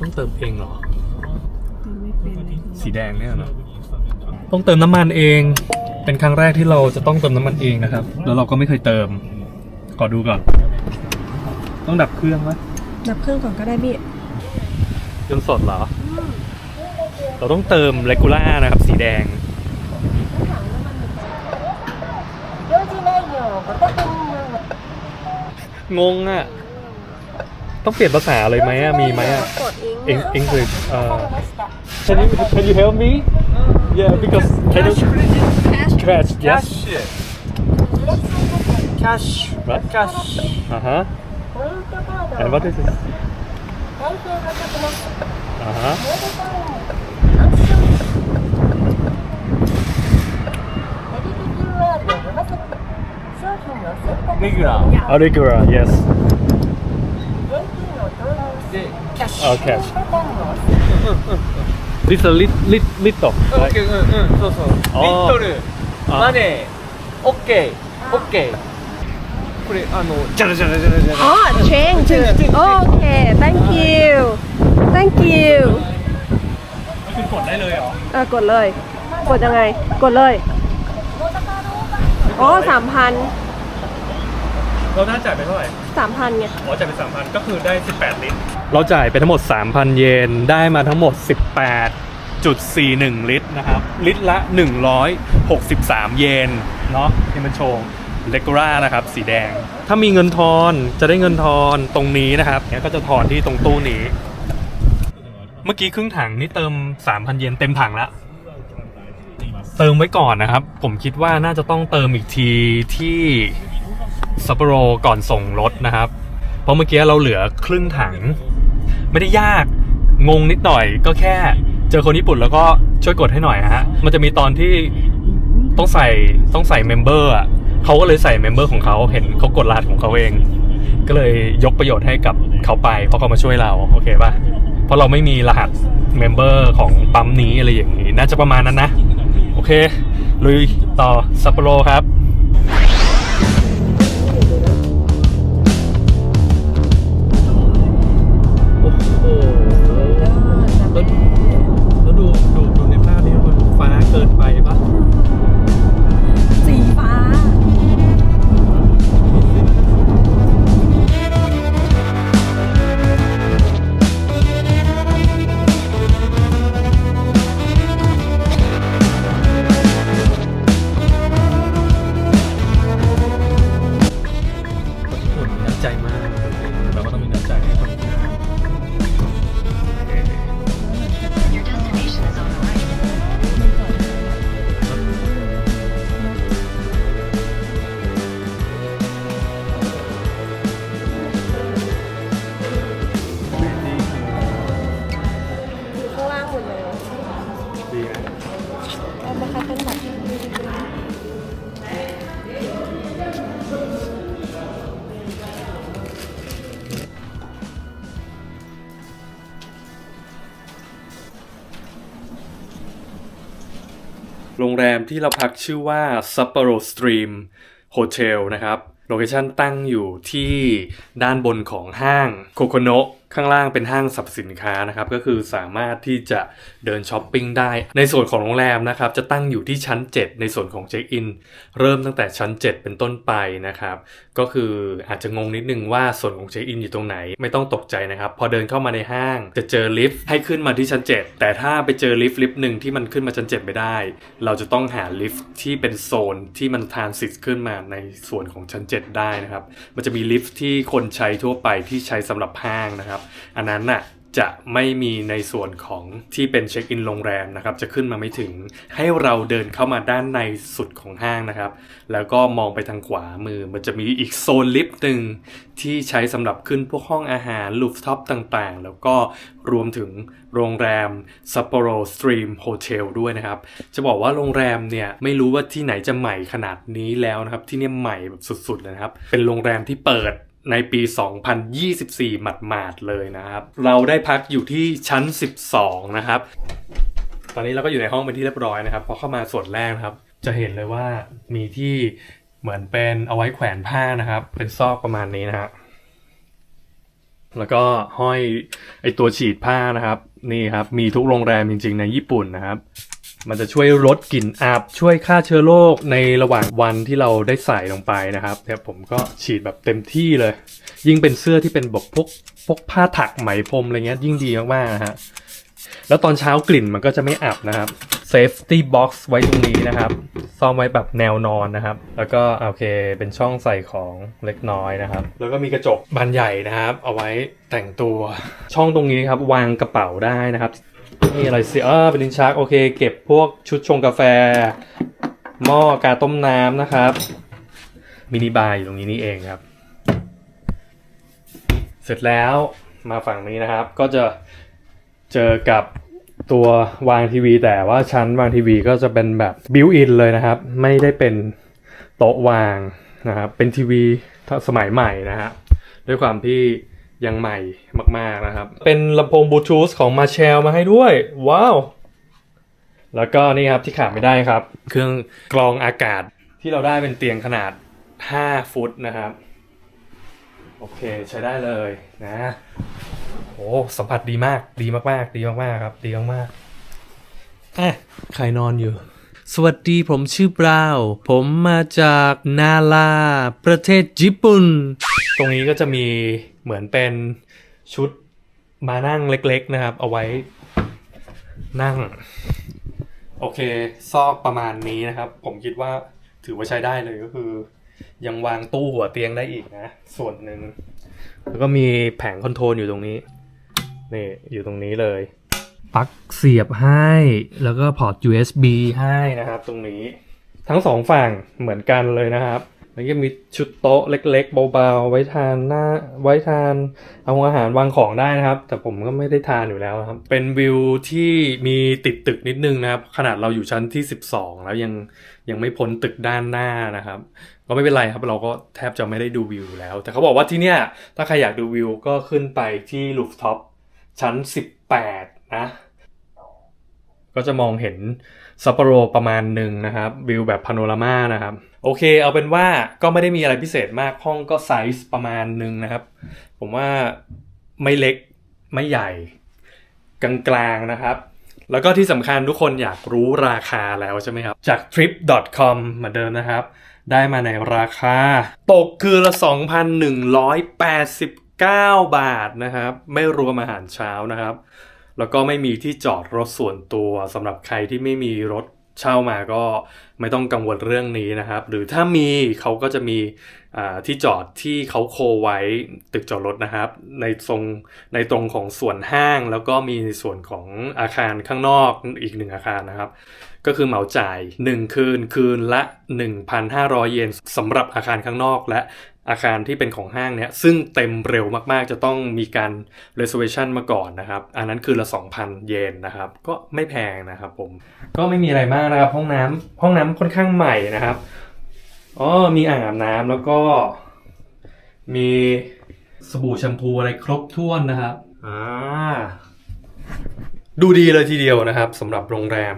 ต้องเติมเองเหรอ สีแดงเนี่ยเนาะต้องเติมน้ำมันเอง เป็นครั้งแรกที่เราจะต้องเติมน้ำมันเองนะครับ แล้วเราก็ไม่เคยเติมขอดูก่อน ต้องดับเครื่องไหมดับเครื่องก่อนก็ได้พี่เครื่งสดเหรอ เราต้องเติมเลกูล่านะครับ สีแดงงงอะ ต้องเปลี่ยนภาษาเลยไหมอะ?มีไหมอะ? English uh, Can you can you help me? Yeah because can you stretch yes. Cash. What? Cash. uh huh and what is it? Uh huh Regular. regular oh, yes. cash. Oh, cash. This a lit lit little. right? 오케 이, 응, 응, 써 서. 어. 리터를 아. 만에 오케 이, 오케 이. 그 래, 아, 너 자라자라자라자 라. อ๋อ change change change โอเค thank you thank you คือกดได้เลยเหรออะกดเลย กดยังไง กดเลย อ๋อสามพัน เราน่าจ่ายไปเท่าไหร่สามพันไงอ๋อจ่ายไปสามพันก็คือได้ 18 ลิตร เราจ่ายไปทั้งหมด 3,000 เยน ได้มาทั้งหมด 18.41 ลิตรนะครับ ลิตรละ 163 เยน เนาะที่มันโชว์เลกูร่านะครับ สีแดง ถ้ามีเงินทอนจะได้เงินทอนตรงนี้นะครับเนี่ยก็จะทอนที่ตรงตู้นี้ เมื่อกี้ครึ่งถังนี่เติม 3,000 เยนเต็มถังแล้ว เติมไว้ก่อนนะครับ ผมคิดว่าน่าจะต้องเติมอีกทีที่ ซัปโปโรก่อนส่งรถนะครับ เพราะเมื่อกี้เราเหลือครึ่งถัง ไม่ได้ยากงงนิดหน่อยก็แค่ เจอคนญี่ปุ่นแล้วก็ช่วยกดให้หน่อยฮะมันจะมีตอนที่ต้องใส่ต้องใส่เมมเบอร์อะเขาก็เลยใส่เมมเบอร์ของเขาเห็นเขากดรหัสของเขาเอง ก็เลยยกประโยชน์ให้กับเขาไป เพราะเขามาช่วยเราโอเคป่ะเพราะเราไม่มีรหัสเมมเบอร์ของปั๊มนี้อะไรอย่างนี้ น่าจะประมาณนั้นนะ โอเค ลุยต่อซัปโปโรครับ ที่เราพักชื่อว่า Sapporo Stream Hotel นะครับ โลเคชันตั้งอยู่ที่ด้านบนของห้างโคโคโนะข้างล่างเป็นห้างสรรพสินค้านะครับก็คือสามารถที่จะเดินช้อปปิ้งได้ ในส่วนของโรงแรมนะครับจะตั้งอยู่ที่ชั้น 7 ในส่วนของเช็คอินเริ่มตั้งแต่ชั้น 7 เป็นต้นไปนะครับก็คืออาจจะงงนิดนึงว่าส่วนของเช็คอินอยู่ตรงไหนไม่ต้องตกใจนะครับพอเดินเข้ามาในห้างจะเจอลิฟต์ให้ขึ้นมาที่ชั้น 7 แต่ถ้าไปเจอลิฟต์ลิฟต์หนึ่งที่มันขึ้นมาชั้น 7 ไม่ได้ เราจะต้องหาลิฟต์ที่เป็นโซนที่มันทานสิตขึ้นมาในส่วนของชั้น 7 ได้นะครับมันจะมีลิฟต์ที่คนใช้ทั่วไปที่ใช้สำหรับห้างนะครับอันนั้นน่ะจะไม่มีในส่วนของที่เป็นเช็คอินโรงแรมนะครับ จะขึ้นมาไม่ถึงให้เราเดินเข้ามาด้านในสุดของห้างนะครับ แล้วก็มองไปทางขวามือ มันจะมีอีกโซนลิฟต์หนึ่งที่ใช้สำหรับขึ้นพวกห้องอาหารลูฟท็อปต่างๆ แล้วก็รวมถึงโรงแรม Sapporo Stream Hotel ด้วยนะครับ จะบอกว่าโรงแรมเนี่ยไม่รู้ว่าที่ไหนจะใหม่ขนาดนี้แล้วนะครับ ที่เนี่ยใหม่แบบสุดๆเลยนะครับ เป็นโรงแรมที่เปิด ในปี 2024 หมาดๆเลยนะครับ เราได้พักอยู่ที่ชั้น 12 นะครับ ตอนนี้เราก็อยู่ในห้องเป็นที่เรียบร้อยนะครับ พอเข้ามาส่วนแรกนะครับ จะเห็นเลยว่ามีที่เหมือนเป็นเอาไว้แขวนผ้านะครับ เป็นซอกประมาณนี้นะฮะแล้วก็ห้อยไอตัวฉีดผ้านะครับ นี่ครับ มีทุกโรงแรมจริง ๆ ในญี่ปุ่นนะครับ มันจะช่วยลดกลิ่นอับช่วยฆ่าเชื้อโรคในระหว่างวันที่เราได้ใส่ลงไปนะครับเนี่ยผมก็ฉีดแบบเต็มที่เลย ยิ่งเป็นเสื้อที่เป็นแบบพวกพวกผ้าถักไหมพรมอะไรเงี้ยยิ่งดีมากๆนะฮะแล้วตอนเช้ากลิ่นมันก็จะไม่อับนะครับ safety box ไว้ตรงนี้นะครับ ซ่อมไว้แบบแนวนอนนะครับ แล้วก็โอเค เป็นช่องใส่ของเล็กน้อยนะครับ แล้วก็มีกระจกบานใหญ่นะครับ เอาไว้แต่งตัว ช่องตรงนี้ครับ วางกระเป๋าได้นะครับ นี่อะไรสิเออเป็นลิ้นชักโอเค เก็บพวกชุดชงกาแฟ หม้อกาต้มน้ำนะครับ มินิบาร์อยู่ตรงนี้นี่เองครับ เสร็จแล้วมาฝั่งนี้นะครับ ก็จะเจอกับตัววางทีวี แต่ว่าชั้นวางทีวีก็จะเป็นแบบบิวอินเลยนะครับ ไม่ได้เป็นโต๊ะวางนะครับ เป็นทีวีสมัยใหม่นะฮะด้วยความที่ ยังใหม่มากๆนะครับ เป็นลำโพงบลูทูธของมาเชลมาให้ด้วย ว้าว แล้วก็นี่ครับที่ขาดไม่ได้ครับ เครื่องกรองอากาศที่เราได้เป็นเตียงขนาด 5 ฟุตนะครับ โอเคใช้ได้เลยนะ โอ้สัมผัสดีมากดีมากๆ ดีมากๆครับ ดีมากๆอะใครนอนอยู่สวัสดีผมชื่อบราวน์ผมมาจากนาลา ประเทศญี่ปุ่น ตรงนี้ก็จะมี เหมือนเป็นชุดมานั่งเล็กๆนะครับ เอาไว้นั่ง โอเค ซอกประมาณนี้นะครับ ผมคิดว่าถือว่าใช้ได้เลยก็คือ ยังวางตู้หัวเตียงได้อีกนะ ส่วนหนึ่งแล้วก็มีแผงคอนโทรลอยู่ตรงนี้นี่อยู่ตรงนี้เลยปลั๊กเสียบให้แล้วก็พอร์ต USB ให้นะครับ ตรงนี้ ทั้งสองฝั่งเหมือนกันเลยนะครับ แล้วก็มีชุดโต๊ะเล็ก ๆ เบาๆ ไว้ทานหน้าไว้ทานเอาอาหารวางของได้นะครับ แต่ผมก็ไม่ได้ทานอยู่แล้วครับ เป็นวิวที่มีติดตึกนิดนึงนะครับ ขนาดเราอยู่ชั้นที่ 12 แล้วยังยังไม่พ้นตึกด้านหน้านะครับ ก็ไม่เป็นไรครับเราก็แทบจะไม่ได้ดูวิวแล้ว แต่เขาบอกว่าที่เนี่ยถ้าใครอยากดูวิวก็ขึ้นไปที่ลูฟท็อปชั้น 18 นะ ก็จะมองเห็น ซัปโปโรประมาณหนึ่งนะครับวิวแบบพาโนรามานะครับโอเค เอาเป็นว่าก็ไม่ได้มีอะไรพิเศษมากห้องก็ไซส์ประมาณหนึ่งนะครับ ผมว่าไม่เล็กไม่ใหญ่กลางๆนะครับ แล้วก็ที่สำคัญทุกคนอยากรู้ราคาแล้วใช่ไหมครับ จาก trip.com เหมือนเดิมนะครับ ได้มาในราคา ตกคือละ 2,189 บาทนะครับ ไม่รวมอาหารเช้านะครับ แล้วก็ไม่มีที่จอดรถส่วนตัวสำหรับใครที่ไม่มีรถเช่ามาก็ไม่ต้องกังวลเรื่องนี้นะครับ หรือถ้ามีเขาก็จะมีที่จอดที่เขาโคไว้ตึกจอดรถนะครับ ในตรงในตรงของส่วนห้างแล้วก็มีในส่วนของอาคารข้างนอกอีกหนึ่งอาคารนะครับ ก็คือเหมาจ่าย 1 คืนคืนละ 1,500 เยนสำหรับอาคารข้างนอกและ อาคารที่เป็นของห้างเนี่ยซึ่งเต็มเร็วมากๆ จะต้องมีการ reservation มาก่อนนะครับ อันนั้นคือละ 2,000 เยนนะครับ ก็ไม่แพงนะครับผม ก็ไม่มีอะไรมากนะครับ ห้องน้ำห้องน้ำค่อนข้างใหม่นะครับอ๋อมีอ่างอาบน้ำแล้วก็ มีสบู่แชมพูอะไรครบถ้วนนะครับอ่าดูดีเลยทีเดียวนะครับสำหรับโรงแรม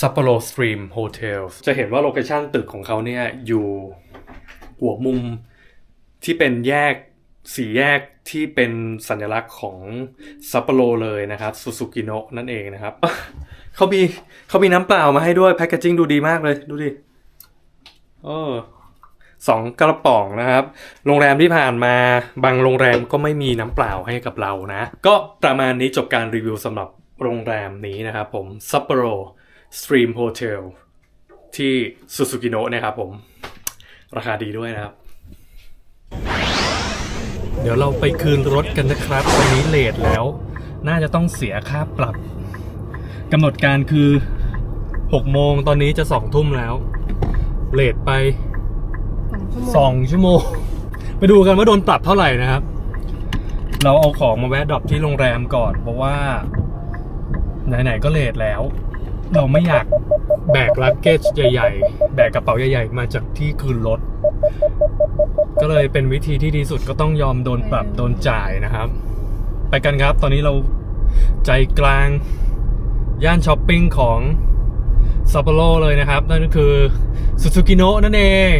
ซัปโปโรสตรีมโฮเทลจะเห็นว่าโลเคชั่นตึกของเขาเนี่ยอยู่หัวมุม ที่เป็นแยกสี่แยกที่เป็นสัญลักษณ์ของซัปโปโรเลยนะครับซูซูกิโนะนั่นเองนะครับเขามีเขามีน้ำเปล่ามาให้ด้วยแพคเกจิ้งดูดีมากเลย ดูดิเออสองกระป๋องนะครับ โรงแรมที่ผ่านมาบางโรงแรมก็ไม่มีน้ำเปล่าให้กับเรานะ ก็ประมาณนี้จบการรีวิวสำหรับโรงแรมนี้นะครับผมซัปโปโร Stream Hotel ที่ซูซูกิโนะนะครับผม ราคาดีด้วยนะครับ เดี๋ยวเราไปคืนรถกันนะครับตอนนี้เลทแล้ว น่าจะต้องเสียค่าปรับกำหนดการคือ6โมงตอนนี้จะ2ทุ่มแล้ว เลทไป2ชั่วโมง ไปดูกันว่าโดนปรับเท่าไหร่นะครับ เราเอาของมาแวะดรอปที่โรงแรมก่อน เพราะว่า ไหนๆก็เลทแล้ว เราไม่อยากแบกลักเกจใหญ่ๆ แบกกระเป๋าใหญ่ๆ มาจากที่คืนรถ ก็เลยเป็นวิธีที่ดีสุดก็ต้องยอมโดนปรับโดนจ่ายนะครับ ไปกันครับ ตอนนี้เราใจกลาง ย่านช้อปปิ้งของซัปโปโรเลยนะครับ นั่นก็คือซูซูกิโนะนั่นเอง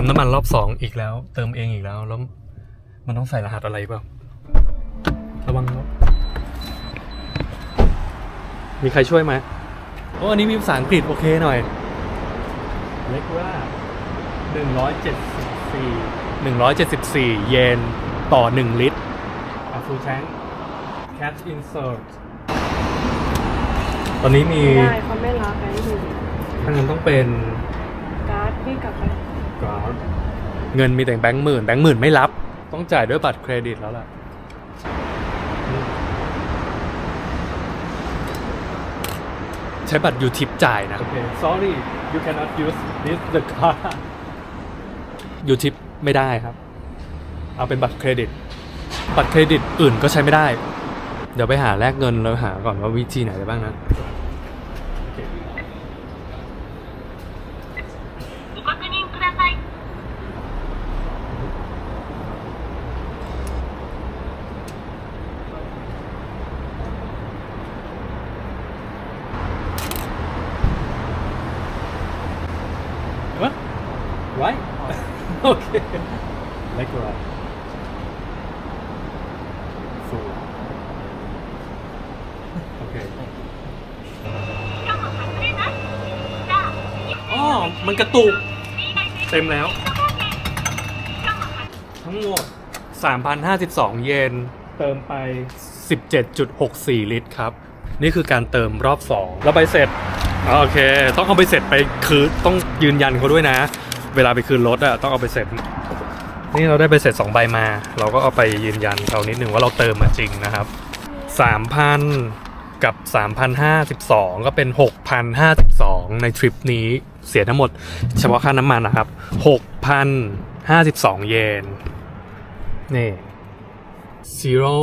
มน้ำมันรอบสองอีกแล้ว เติมเองอีกแล้วแล้ว มันต้องใส่รหัสอะไรเปล่าระวังรถมีใครช่วยไหมโอ้อันนี้มีภาษาอังกฤษโอเคหน่อย เล็กว่าหนึ่งร้อยเจ็ดสิบสี่หนึ่งร้อยเจ็ดสิบสี่เยนต่อหนึ่งลิตรอะฟูแชง catch insert ตอนนี้มีไม่ได้เขาไม่รับแบงค์อยู่ถ้างั้นต้องเป็น การ์ดพี่กลับไป เงินมีแต่แบงค์หมื่นแบงค์หมื่นไม่รับ ต้องจ่ายด้วยบัตรเครดิตแล้วล่ะ ใช้บัตรยูทิปจ่ายนะโอเค sorry you cannot use this the card ยูทิปไม่ได้ครับ เอาเป็นบัตรเครดิต บัตรเครดิตอื่นก็ใช้ไม่ได้ เดี๋ยวไปหาแลกเงินแล้วหาก่อนว่าวิธีไหนได้บ้างนะ อ๋อมันกระตุก เต็มแล้ว ทั้งหมด 3,052 เยน เติมไป 17.64 ลิตรครับ นี่คือการเติมรอบ 2 แล้วใบเสร็จอ๋อโอเค ต้องเอาใบเสร็จไปคืนต้องยืนยันเขาด้วยนะ เวลาไปคืนรถอะต้องเอาไปเสร็จ นี่เราได้ไปเสร็จ 2 ใบมา เราก็เอาไปยืนยันเขานิดนึงว่าเราเติมมาจริงนะครับ 3,000กับ 3,052 ก็เป็น 6,052 ในทริปนี้ เสียทั้งหมด เฉพาะค่าน้ำมันนะครับ6,052เยน นี่ zero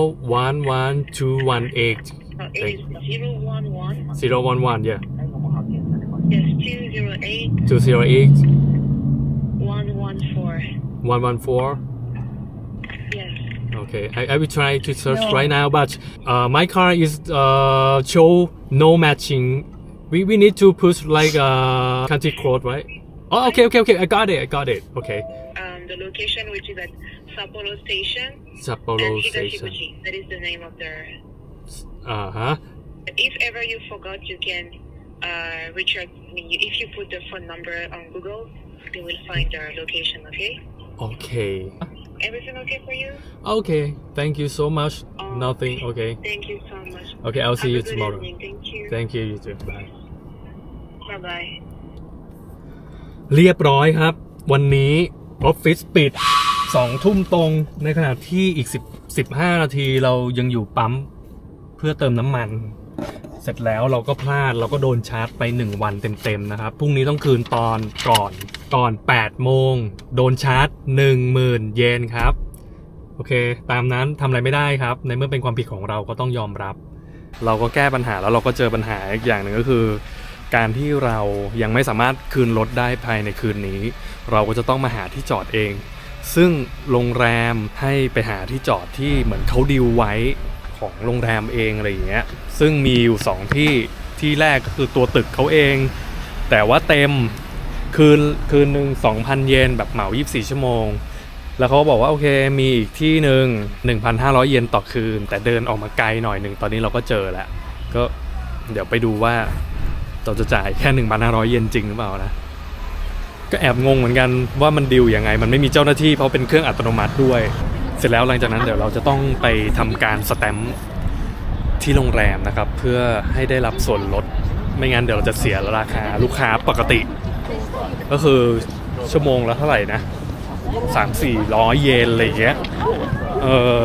one one two one eight Uh, it is zero one one zero one one yeah yes two zero eight two zero eight one one four one one four yes Okay, I, I will try to search right now, but uh, my car is uh, show no matching. We, we need to push like a country code, right? Oh, okay, okay, okay. I got it. I got it. Okay. um the location which is at Sapporo Station Sapporo Station. That is the name of the Uh huh. if ever you forgot you can uh reach out if you put the phone number on Google you will find the location okay Okay. everything okay for you Okay. Thank you so much. Oh, Nothing. Okay. thank you so much Okay. I'll see Have you tomorrow. evening. thank you Thank you. You too. Bye. bye bye เรียบร้อยครับ วันนี้ออฟฟิศปิด2ทุ่มตรงในขณะที่อีก10 15นาทีเรายังอยู่ปั๊มเพื่อเติมน้ำมัน เสร็จแล้วเราก็พลาดเราก็โดนชาร์จไป1วันเต็มๆนะครับพรุ่งนี้ต้องคืนตอนก่อนก่อน8โมงโดนชาร์จ10,000เยนครับ โอเค ตามนั้นทำอะไรไม่ได้ครับ ในเมื่อเป็นความผิดของเราก็ต้องยอมรับ เราก็แก้ปัญหาแล้วเราก็เจอปัญหาอีกอย่างหนึ่งก็คือ การที่เรายังไม่สามารถคืนรถได้ภายในคืนนี้ เราก็จะต้องมาหาที่จอดเอง ซึ่งโรงแรมให้ไปหาที่จอดที่เหมือนเขาดิวไว้ของโรงแรมเองอะไรอย่างเงี้ยซึ่งมีอยู่สองที่ที่แรกก็คือตัวตึกเขาเอง แต่ว่าเต็มคืนคืนหนึ่ง2,000 เยนแบบเหมา 24 ชั่วโมง แล้วเขาบอกว่าโอเคมีอีกที่หนึ่ง1,500 เยนต่อคืน แต่เดินออกมาไกลหน่อยหนึ่งตอนนี้เราก็เจอแล้ว ก็เดี๋ยวไปดูว่า เราจะจ่ายแค่ 1,500 เยนจริงหรือเปล่านะ ก็แอบงงเหมือนกันว่ามันดิวยังไง มันไม่มีเจ้าหน้าที่เพราะเป็นเครื่องอัตโนมัติด้วย เสร็จแล้วหลังจากนั้นเดี๋ยวเราจะต้องไปทำการสแตมป์ที่โรงแรมนะครับ เพื่อให้ได้รับส่วนลด ไม่งั้นเดี๋ยวเราจะเสียราคาลูกค้าปกติ ก็คือชั่วโมงละเท่าไหร่นะสามสี่ร้อยเยนอะไรอย่างเงี้ยเออ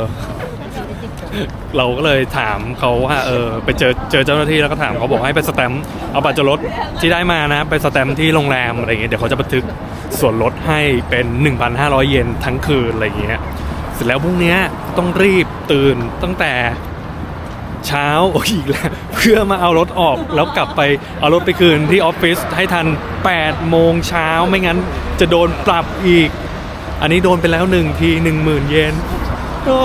เราก็เลยถามเขาว่าเออไปเจอเจอเจ้าหน้าที่แล้วก็ถามเขาบอกให้ไปสแตมป์เอาบัตรจรถที่ได้มานะ ไปสแตมป์ที่โรงแรมอะไรอย่างเงี้ยเดี๋ยวเขาจะบันทึกส่วนลดให้เป็น 1,500 เยนทั้งคืนอะไรอย่างเงี้ยเสร็จแล้วพรุ่งนี้ต้องรีบตื่นตั้งแต่เช้าโอ้ยอีกแล้วเพื่อมาเอารถออกแล้วกลับไปเอารถไปคืนที่ออฟฟิศให้ทัน 8 โมงเช้าไม่งั้นจะโดนปรับอีก อันนี้โดนไปแล้วหนึ่งทีหนึ่งหมื่นเยน โอ้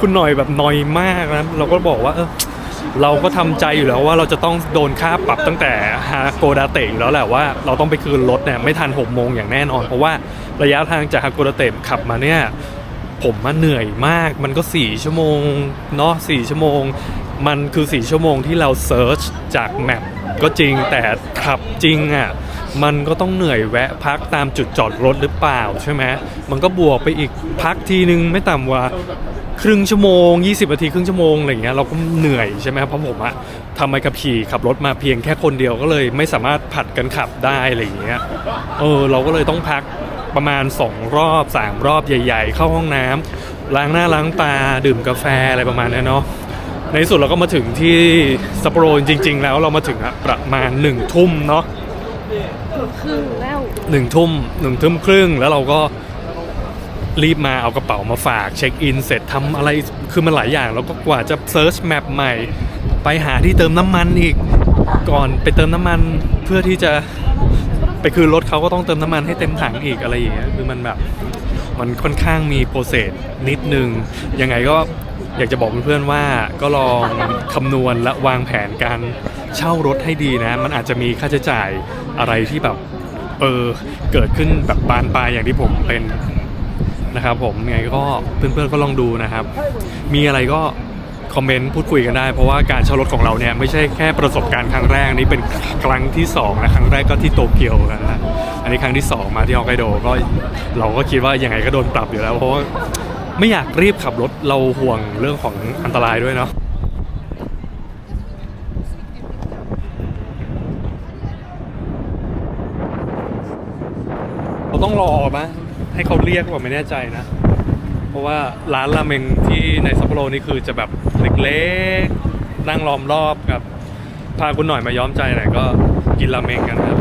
คุณหน่อยแบบหน่อยมากนะ เราก็บอกว่าเออเราก็ทำใจอยู่แล้วว่าเราจะต้องโดนค่าปรับตั้งแต่ฮาโกดาเตะอยู่แล้วแหละว่าเราต้องไปคืนรถเนี่ยไม่ทัน6โมงอย่างแน่นอน เพราะว่าระยะทางจากฮาโกดาเตะขับมาเนี่ยผมมาเหนื่อยมากมันก็ 4 ชั่วโมงเนาะ4ชั่วโมง มันคือ 4 ชั่วโมงที่เราเซิร์ชจากแมปก็จริงแต่ขับจริงอะ่ะ มันก็ต้องเหนื่อยแวะพักตามจุดจอดรถหรือเปล่าใช่ไหมมันก็บวกไปอีกพักทีนึงไม่ต่ำกว่าครึ่งชั่วโมง 20นาทีครึ่งชั่วโมงอะไรเงี้ยเราก็เหนื่อยใช่ไหมเพราะผมอะทำไมขับขี่ขับรถมาเพียงแค่คนเดียวก็เลยไม่สามารถผัดกันขับได้อะไรเงี้ยเออเราก็เลยต้องพักประมาณ 2 รอบ 3 รอบใหญ่ ๆ เข้าห้องน้ำล้างหน้าล้างตาดื่มกาแฟอะไรประมาณนั้นเนาะในสุดเราก็มาถึงที่ซัปโปโรจริง ๆ แล้วเรามาถึงอะประมาณ1ทุ่มเนาะ ครึ่งแล้วหนึ่งทุ่มหนึ่งทุ่มครึ่งแล้วเราก็รีบมาเอากระเป๋ามาฝากเช็คอินเสร็จทำอะไรคือมันหลายอย่าง แล้วก็กว่าจะเซิร์ชแมปใหม่ ไปหาที่เติมน้ำมันอีกก่อนไปเติมน้ำมันเพื่อที่จะไปคืนรถเขาก็ต้องเติมน้ำมันให้เต็มถังอีกอะไรอย่างเงี้ยคือมันแบบมันค่อนข้างมีโปรเซสนิดนึงยังไงก็อยากจะบอกเพื่อนๆว่าก็ลองคำนวณและวางแผนการเช่ารถให้ดีนะ มันอาจจะมีค่าใช้จ่าย อะไรที่แบบเออเกิดขึ้นแบบบานปลายอย่างที่ผมเป็นนะครับผมยังไงก็เพื่อนๆก็ลองดูนะครับ มีอะไรก็คอมเมนต์พูดคุยกันได้ เพราะว่าการเช่ารถของเราเนี่ยไม่ใช่แค่ประสบการณ์ครั้งแรกนี่เป็นครั้งที่สองนะครั้งแรกก็ที่โตเกียวกันนะอันนี้ครั้งที่สองมาที่ฮอกไกโดก็เราก็คิดว่ายังไงก็โดนปรับอยู่แล้ว เพราะว่าไม่อยากรีบขับรถเราห่วงเรื่องของอันตรายด้วยเนาะ เรา ต้องรอไหมให้เขาเรียกว่าไม่แน่ใจนะ เพราะว่าร้านราเมงที่ในซัปโปโรนี่คือจะแบบเล็กๆ นั่งล้อมรอบกับ พาคุณหน่อยมาย้อมใจหน่อยก็กินราเมงกันครับ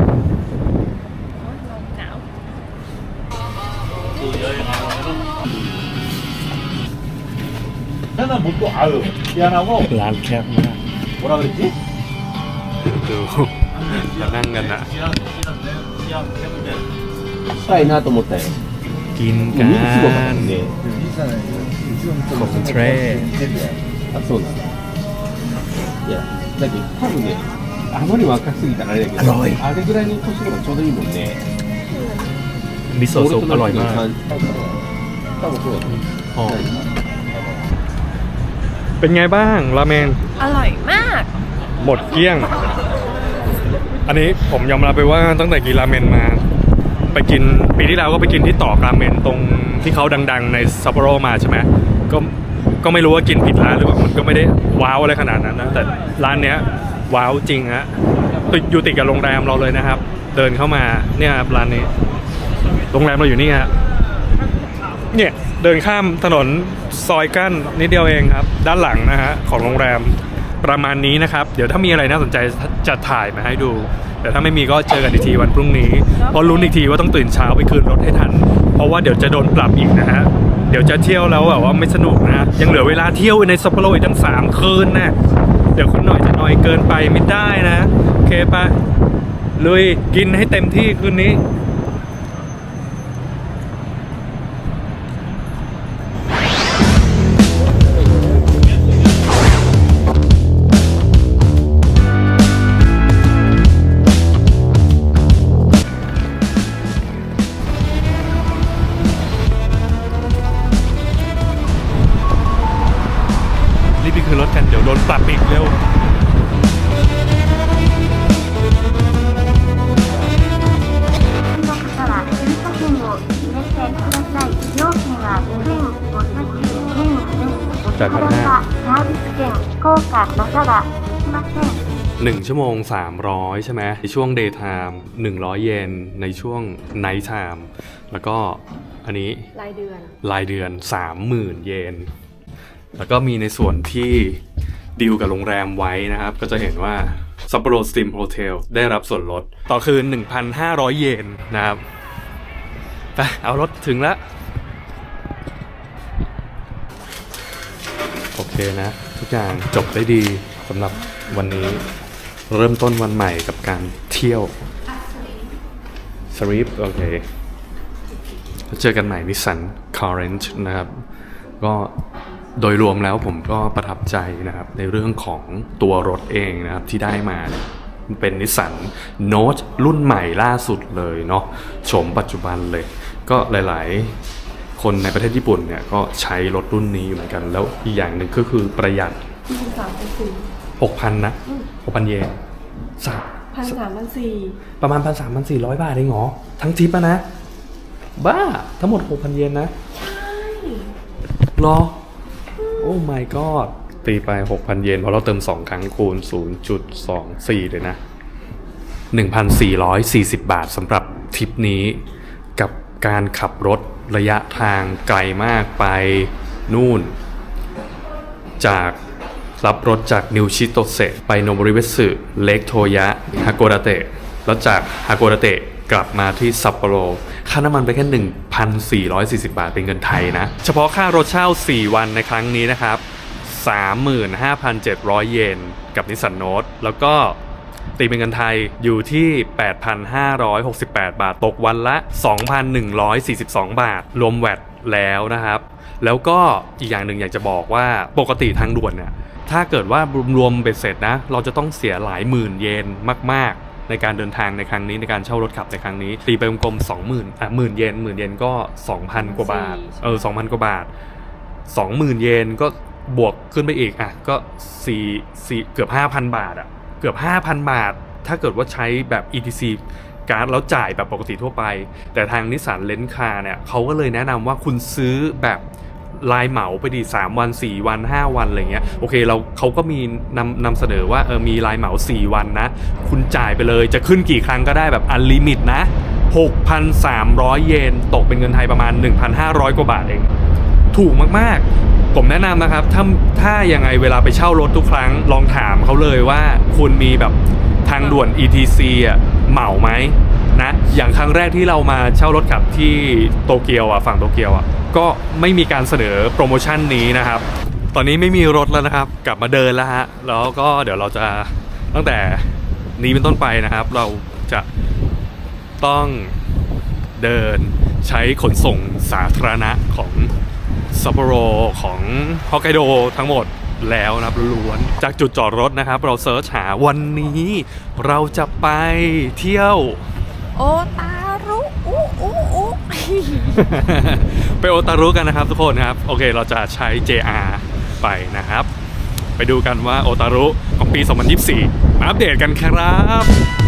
나는 먹고 아유 미안하고 ร้านแคบมาก 뭐라 그랬지? ดูมานั่งกันนะ したいなと思ったよ กิน も กั う水すごかったน んで コントレあそうなんだいやだけど多分ねあまり若すぎたらあれだけどおいあれぐらいの年頃がちょうどいいもんね มิโซะซุปอร่อยมาก 多分そうだと思う อ๋อเป็นไงบ้างราเมง อร่อยมาก หมดเกลี้ยง อันนี้ผมยอมรับไปว่าตั้งแต่กินราเมนมา ไปกินปีที่แล้วก็ไปกินที่ต่อกราเมนตรงที่เขาดัง ๆ ในซัปโปโรมาใช่ไหมก็ก็ไม่รู้ว่ากินผิดร้านหรือเปล่ามันก็ไม่ได้ว้าวอะไรขนาดนั้นนะแต่ร้านเนี้ยว้าวจริงฮะติดอยู่ติดกับโรงแรมเราเลยนะครับ เดินเข้ามาเนี่ยครับร้านนี้ โรงแรมเราอยู่นี่ฮะเนี่ยเดินข้ามถนนซอยกั้นนิดเดียวเองครับ ด้านหลังนะฮะของโรงแรม ประมาณนี้นะครับ เดี๋ยวถ้ามีอะไรน่าสนใจจะถ่ายมาให้ดู แต่ถ้าไม่มีก็เจอกันอีกทีวันพรุ่งนี้เพราะลุ้นอีกทีว่าต้องตื่นเช้าไปคืนรถให้ทัน เพราะว่าเดี๋ยวจะโดนปรับอีกนะฮะเดี๋ยวจะเที่ยวแล้วแบบว่าไม่สนุกนะ ยังเหลือเวลาเที่ยวในซัปโปโรอีกตั้งสามคืนนะเดี๋ยวคุณหน่อยจะน้อยเกินไปไม่ได้นะ โอเคปะลุยกินให้เต็มที่คืนนี้ บไปคืนรถกันเดี๋ยวโดนปรับอีกเร็วจากพันห้าหนึ่งชั่วโมง 300 ใช่ไหมในช่วง day time 100 เยนในช่วง night time แล้วก็อันนี้รายเดือนรายเดือน 30,000 เยน แล้วก็มีในส่วนที่ดีลกับโรงแรมไว้นะครับ ก็จะเห็นว่าซัปโปโรสตีมโฮเทลได้รับส่วนลด ต่อคืน 1,500 เยนนะครับ ไป เอารถถึงแล้ว โอเคนะ ทุกอย่างจบได้ดีสำหรับวันนี้เริ่มต้นวันใหม่กับการเที่ยวสรีปโอเคเจอกันใหม่นิสันคาร์เรนจ์นะครับ ก็ โดยรวมแล้วผมก็ประทับใจนะครับในเรื่องของตัวรถเองนะครับที่ได้มาเนี่ยมันเป็นนิสสันโน e รุ่นใหม่ล่าสุดเลยเนาะโฉมปัจจุบันเลย ก็หลาย ๆ คนในประเทศญี่ปุ่นเนี่ยก็ใช้รถรุ่นนี้อยู่เหมือนกัน แล้วอีกอย่างหนึ่งก็คือประหยัดสามพันสี่6,000นะ6,000เยนสามพันสามพันสี่ประมาณพันสามพันสี่ร้อยบาทเองเหรอ ทั้งทริปอะนะ บ้าทั้งหมด6,000เยนนะ ใช่ รอ โอ้ my god ตีไป 6,000 เยนเพราะเราเติม 2 ครั้งคูณ 0.24 เลยนะ 1,440 บาทสำหรับทริปนี้กับการขับรถระยะทางไกลมากไปนู่น จากรับรถจากนิวชิโตเซไปโนบริเวสึเลกโทยะฮาโกดาเตะแล้วจากฮาโกดาเตะกลับมาที่ซัปโปโร ค่าน้ำมันไปแค่ 1,440 บาทเป็นเงินไทยนะ เฉพาะค่ารถเช่า 4 วันในครั้งนี้นะครับ 35,700 เยนกับนิสสันโนตแล้วก็ตีเป็นเงินไทยอยู่ที่ 8,568 บาท ตกวันละ 2,142 บาท รวมแวดแล้วนะครับ แล้วก็อีกอย่างหนึ่งอยากจะบอกว่าปกติทางด่วนเนี่ย ถ้าเกิดว่ารวมเบ็ดเสร็จนะ เราจะต้องเสียหลายหมื่นเยนมาก ในการเดินทางในครั้งนี้ในการเช่ารถขับในครั้งนี้ ตีไปกลมๆ20,000อะหมื่นเยนหมื่นเยนก็ 2,000 กว่าบาท เออ2,000 กว่าบาทสองหมื่นเยนก็บวกขึ้นไปอีกอะก็สี่สี่เกือบห้าพันบาทอะเกือบห้าพันบาท ถ้าเกิดว่าใช้แบบ ETC การ์ดแล้วจ่ายแบบปกติทั่วไป แต่ทางนิสสันเลนคาเนี่ยเขาก็เลยแนะนำว่าคุณซื้อแบบ ลายเหมาไปดี3วัน 4 วัน 5 วันอะไรเงี้ยโอเคเราเขาก็มีนำนำเสนอว่าเออมีลายเหมา 4 วันนะ คุณจ่ายไปเลยจะขึ้นกี่ครั้งก็ได้แบบอันลิมิตนะ 6,300 เยนตกเป็นเงินไทยประมาณ 1,500 กว่าบาทเอง ถูกมากๆ ผมแนะนำนะครับ ถ้าถ้ายังไงเวลาไปเช่ารถทุกครั้งลองถามเขาเลยว่าคุณมีแบบทางด่วน ETC อะเหมาไหม นะ อย่างครั้งแรกที่เรามาเช่ารถขับที่โตเกียวอะฝั่งโตเกียวอะก็ไม่มีการเสนอโปรโมชั่นนี้นะครับ ตอนนี้ไม่มีรถแล้วนะครับ กลับมาเดินแล้วฮะแล้วก็เดี๋ยวเราจะตั้งแต่นี้เป็นต้นไปนะครับ เราจะต้องเดินใช้ขนส่งสาธารณะของซัปโปโรของฮอกไกโดทั้งหมดแล้วนะครับล้วนจากจุดจอดรถนะครับ เราเซิร์ชหาวันนี้ เราจะไปเที่ยว โอตารุอุอุอุไปโอตารุกันนะครับทุกคนครับ โอเคเราจะใช้ JR ไปนะครับ ไปดูกันว่าโอตารุของปี 2024 มาอัปเดตกันครับ